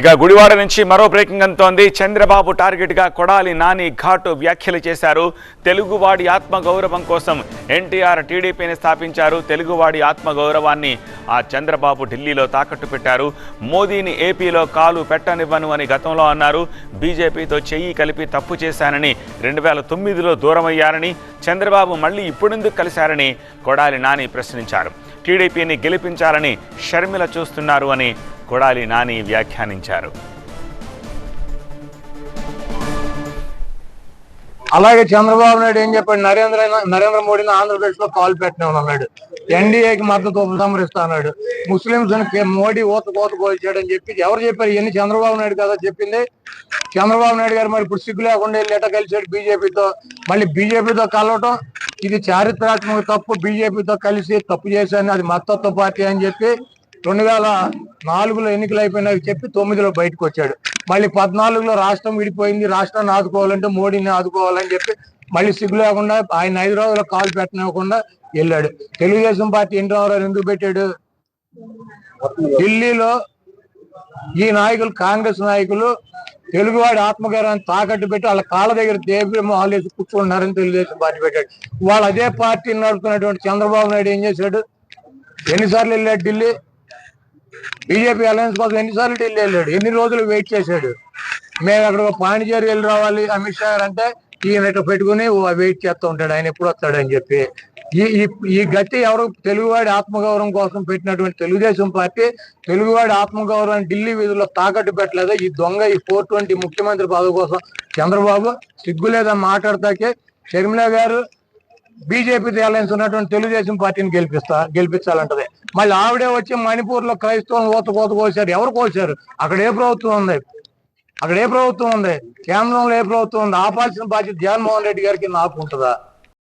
ఇక గుడివాడ నుంచి మరో బ్రేకింగ్ అంతోంది చంద్రబాబు టార్గెట్గా కొడాలి నాని ఘాటు వ్యాఖ్యలు చేశారు. తెలుగువాడి ఆత్మగౌరవం కోసం ఎన్టీఆర్ టీడీపీని స్థాపించారు. తెలుగువాడి ఆత్మగౌరవాన్ని ఆ చంద్రబాబు ఢిల్లీలో తాకట్టు పెట్టారు. మోదీని ఏపీలో కాలు పెట్టనివ్వను అని గతంలో అన్నారు. బీజేపీతో చెయ్యి కలిపి తప్పు చేశానని రెండు వేల తొమ్మిదిలో దూరమయ్యారని చంద్రబాబు మళ్ళీ ఇప్పుడెందుకు కలిశారని కొడాలి నాని ప్రశ్నించారు. టీడీపీని గెలిపించాలని షర్మిల చూస్తున్నారు అని కొడాలి నాని వ్యాఖ్యానించారు. అలాగే చంద్రబాబు నాయుడు ఏం చెప్పాడు? నరేంద్ర నరేంద్ర మోడీని ఆంధ్రప్రదేశ్లో కాల్ పెట్టినన్నాడు ఎన్డీఏకి మద్దతు ఉపసంహరిస్తాడు ముస్లింస్ మోడీ ఓత కోత కోల్చాడని చెప్పి ఎవరు చెప్పారు? ఇవన్నీ చంద్రబాబు నాయుడు కదా చెప్పింది. చంద్రబాబు నాయుడు గారు మరి ఇప్పుడు సిగ్గు లేకుండా లేట కలిసాడు బీజేపీతో. మళ్ళీ బీజేపీతో కలవటం ఇది చారిత్రాత్మక తప్పు. బీజేపీతో కలిసి తప్పు చేశాను అది మద్దతు పార్టీ అని చెప్పి రెండు వేల నాలుగులో ఎన్నికలు అయిపోయినాక చెప్పి తొమ్మిదిలో బయటకు వచ్చాడు మళ్ళీ పద్నాలుగులో రాష్ట్రం విడిపోయింది రాష్ట్రాన్ని ఆదుకోవాలంటే మోడీని ఆదుకోవాలని చెప్పి మళ్ళీ సిగ్గు లేకుండా ఆయన హైదరాబాద్లో కాల్ పెట్టనివ్వకుండా వెళ్ళాడు. తెలుగుదేశం పార్టీ ఎన్టీ రామారావు ఎందుకు పెట్టాడు? ఢిల్లీలో ఈ నాయకులు కాంగ్రెస్ నాయకులు తెలుగువాడి ఆత్మగౌరవాన్ని తాకట్టు పెట్టి వాళ్ళ కాళ్ళ దగ్గర దేవి మొహాలు వేసి కూర్చుంటున్నారని తెలుగుదేశం పార్టీ పెట్టాడు. వాళ్ళు అదే పార్టీని నడుపుతున్నటువంటి చంద్రబాబు నాయుడు ఏం చేశాడు? ఎన్నిసార్లు వెళ్ళాడు ఢిల్లీ? బీజేపీ అలయన్స్ కోసం ఎన్నిసార్లు ఢిల్లీ వెళ్ళాడు? ఎన్ని రోజులు వెయిట్ చేశాడు? మేము అక్కడ పాండిచేరి వెళ్ళి రావాలి అమిత్ షా అంటే ఈయన ఇట్లా పెట్టుకుని వెయిట్ చేస్తూ ఉంటాడు. ఆయన ఎప్పుడు వస్తాడని చెప్పి. ఈ ఈ- గట్టి ఎవరు తెలుగువాడి ఆత్మగౌరవం కోసం పెట్టినటువంటి తెలుగుదేశం పార్టీ తెలుగువాడి ఆత్మగౌరవం ఢిల్లీ వీధుల్లో తాకట్టు పెట్టలేదు? ఈ దొంగ ఈ ఫోర్ ట్వంటీ ముఖ్యమంత్రి పదవి కోసం చంద్రబాబు సిగ్గు లేదా మాట్లాడతాకే షర్మిల గారు బీజేపీ అలయన్స్ ఉన్నటువంటి తెలుగుదేశం పార్టీని గెలిపిస్తా గెలిపించాలంటది. మళ్ళీ ఆవిడే వచ్చి మణిపూర్లో క్రైస్తవులను ఓత కోత కోసారు ఎవరు కోసారు అక్కడ ఏ ప్రభుత్వం ఉంది? అక్కడ ఏ ప్రభుత్వం ఉంది? కేంద్రంలో ఏ ప్రభుత్వం ఉంది? ఆపాల్సిన బాధ్యత జగన్మోహన్ రెడ్డి గారికి నాకు ఉంటుందా